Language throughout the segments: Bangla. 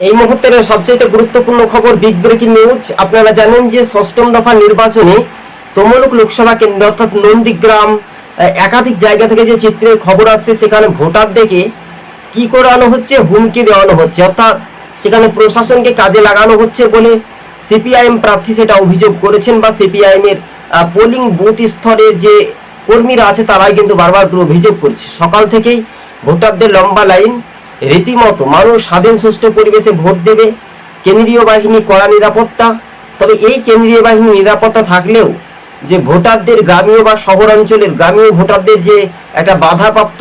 এই মুহূর্তের সবচেয়ে গুরুত্বপূর্ণ খবর বিগ ব্রেকিং নিউজ আপনারা জানেন যে ষষ্ঠম দফা নির্বাচনে তমলুক লোকসভা কেন্দ্র অর্থাৎ নন্দীগ্রাম একাধিক জায়গা থেকে যে চিত্রের খবর আসছে, সেখানে ভোটারদেরকে কি করানো হচ্ছে, হুমকি দেওয়ানো হচ্ছে। অর্থাৎ সেখানে প্রশাসনকে কাজে লাগানো হচ্ছে বলে সিপিআইএম প্রার্থী সেটা অভিযোগ করেছেন বা সিপিআইএম এর পোলিং বুথ স্তরে যে কর্মীরা আছে, তারাই কিন্তু বারবার অভিযোগ করছে। সকাল থেকেই ভোটারদের লম্বা লাইন রীতিমতো মানুষ স্বাধীন সুষ্ঠু পরিবেশে ভোট দেবে, কেন্দ্রীয় বাহিনী কড়া নিরাপত্তা, তবে এই কেন্দ্রীয় বাহিনী নিরাপত্তা থাকলেও যে ভোটারদের গ্রামীয় বা শহরাঞ্চলের গ্রামীয় ভোটারদের যে একটা বাধাপ্রাপ্ত,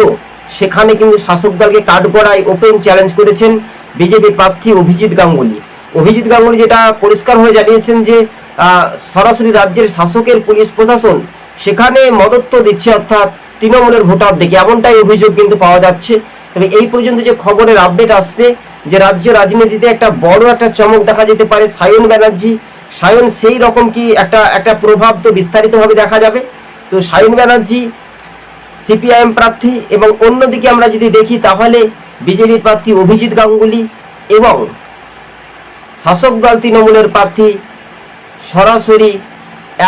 সেখানে কিন্তু শাসক দলকে কাঠগড়ায় ওপেন চ্যালেঞ্জ করেছেন বিজেপি প্রার্থী অভিজিৎ গাঙ্গুলি। অভিজিৎ গাঙ্গুলি যেটা পরিষ্কার হয়ে জানিয়েছেন যে সরাসরি রাজ্যের শাসকের পুলিশ প্রশাসন সেখানে মদত্ব দিচ্ছে অর্থাৎ তৃণমূলের ভোটারদেরকে। এমনটাই অভিযোগ কিন্তু পাওয়া যাচ্ছে। তবে এই পর্যন্ত যে খবরের আপডেট আসছে যে রাজ্য রাজনীতিতে একটা বড় একটা চমক দেখা যেতে পারে, সায়ন ব্যানার্জি। সায়ন সেই রকম কি একটা একটা প্রভাব তো বিস্তারিতভাবে দেখা যাবে। তো সায়ন ব্যানার্জি, সিপিআইএম প্রার্থী এবং অন্যদিকে আমরা যদি দেখি তাহলে বিজেপি প্রার্থী অভিজিৎ গাঙ্গুলি এবং শাসক দল তৃণমূলের প্রার্থী সরাসরি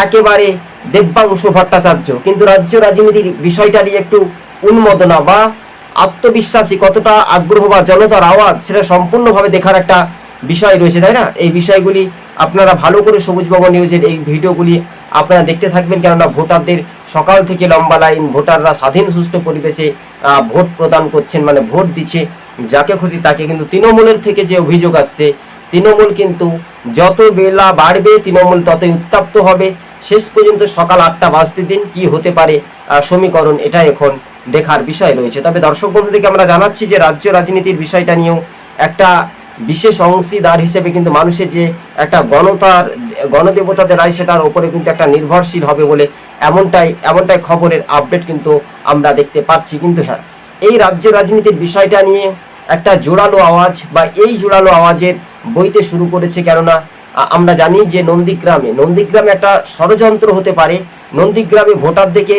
একেবারে দেব্যাংশ ভট্টাচার্য। কিন্তু রাজ্য রাজনীতির বিষয়টা নিয়ে একটু উন্মোদনা বা আত্মবিশ্বাসী, কতটা আগ্রহ বা জনতার আওয়াজ, সেটা সম্পূর্ণভাবে দেখার একটা বিষয় রয়েছে, তাই না? এই বিষয়গুলি আপনারা ভালো করে সবুজবাবু নিউজের এই ভিডিওগুলি আপনারা দেখতে থাকবেন, কেননা ভোটারদের সকাল থেকে লম্বা লাইন, ভোটাররা স্বাধীন, সুষ্ঠু পরিবেশে ভোট প্রদান করছেন মানে ভোট দিচ্ছে, যাকে খুশি তাকে কিন্তু তৃণমূলের থেকে যে অভিযোগ আসছে, তৃণমূল কিন্তু যত বেলা বাড়বে, তৃণমূল ততই উত্তপ্ত হবে। শেষ পর্যন্ত সকাল আটটা বাজতে দিন, কি হতে পারে সমীকরণ এটা এখন দেখার বিষয় রয়েছে। তবে দর্শক বন্ধু থেকে আমরা জানাচ্ছি যে রাজ্য রাজনীতির বিষয়টা নিয়েও একটা বিশেষ অংশীদার হিসেবে কিন্তু মানুষের যে একটা গণতার, গণদেবতাদের রায় সেটার ওপরে কিন্তু একটা নির্ভরশীল হবে বলে এমনটাই এমনটাই খবরের আপডেট কিন্তু আমরা দেখতে পাচ্ছি। কিন্তু হ্যাঁ এই রাজ্য রাজনীতির বিষয়টা নিয়ে একটা জোরালো আওয়াজ বা এই জোরালো আওয়াজের বইতে শুরু করেছে কেননা আমরা জানি যে নন্দীগ্রামে নন্দীগ্রামে একটা ষড়যন্ত্র হতে পারে। নন্দীগ্রামে ভোটারদেরকে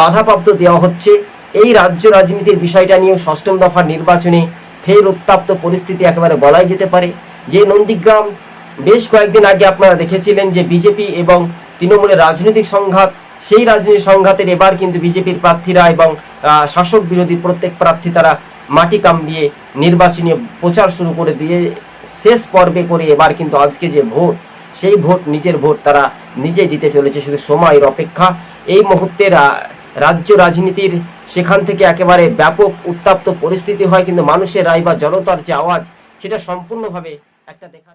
বাধাপ্রাপ্ত দেওয়া হচ্ছে। এই রাজ্য রাজনীতির বিষয়টা নিয়ে ষষ্ঠম দফার নির্বাচনে ফের উত্তাপ্ত পরিস্থিতি একেবারে বলাই যেতে পারে। যে নন্দীগ্রাম বেশ কয়েকদিন আগে আপনারা দেখেছিলেন যে বিজেপি এবং তৃণমূলের রাজনৈতিক সংঘাত সেই রাজনৈতিক সংঘাতের এবার কিন্তু বিজেপির প্রার্থীরা এবং শাসক বিরোধী প্রত্যেক প্রার্থী তারা মাটি কামড়িয়ে নির্বাচনী প্রচার শুরু করে দিয়ে শেষ পর্বে করে এবার কিন্তু আজকে যে ভোট সেই ভোট নিজের ভোট তারা নিজে দিতে চলেছে। শুধু সময়ের অপেক্ষা। এই মুহূর্তের আহ, রাজ্য রাজনীতির সেখান থেকে একেবারে ব্যাপক উত্তাপ্ত পরিস্থিতি হয়, কিন্তু মানুষের রায় বা জনতার যে আওয়াজ, সেটা সম্পূর্ণভাবে একটা দেখার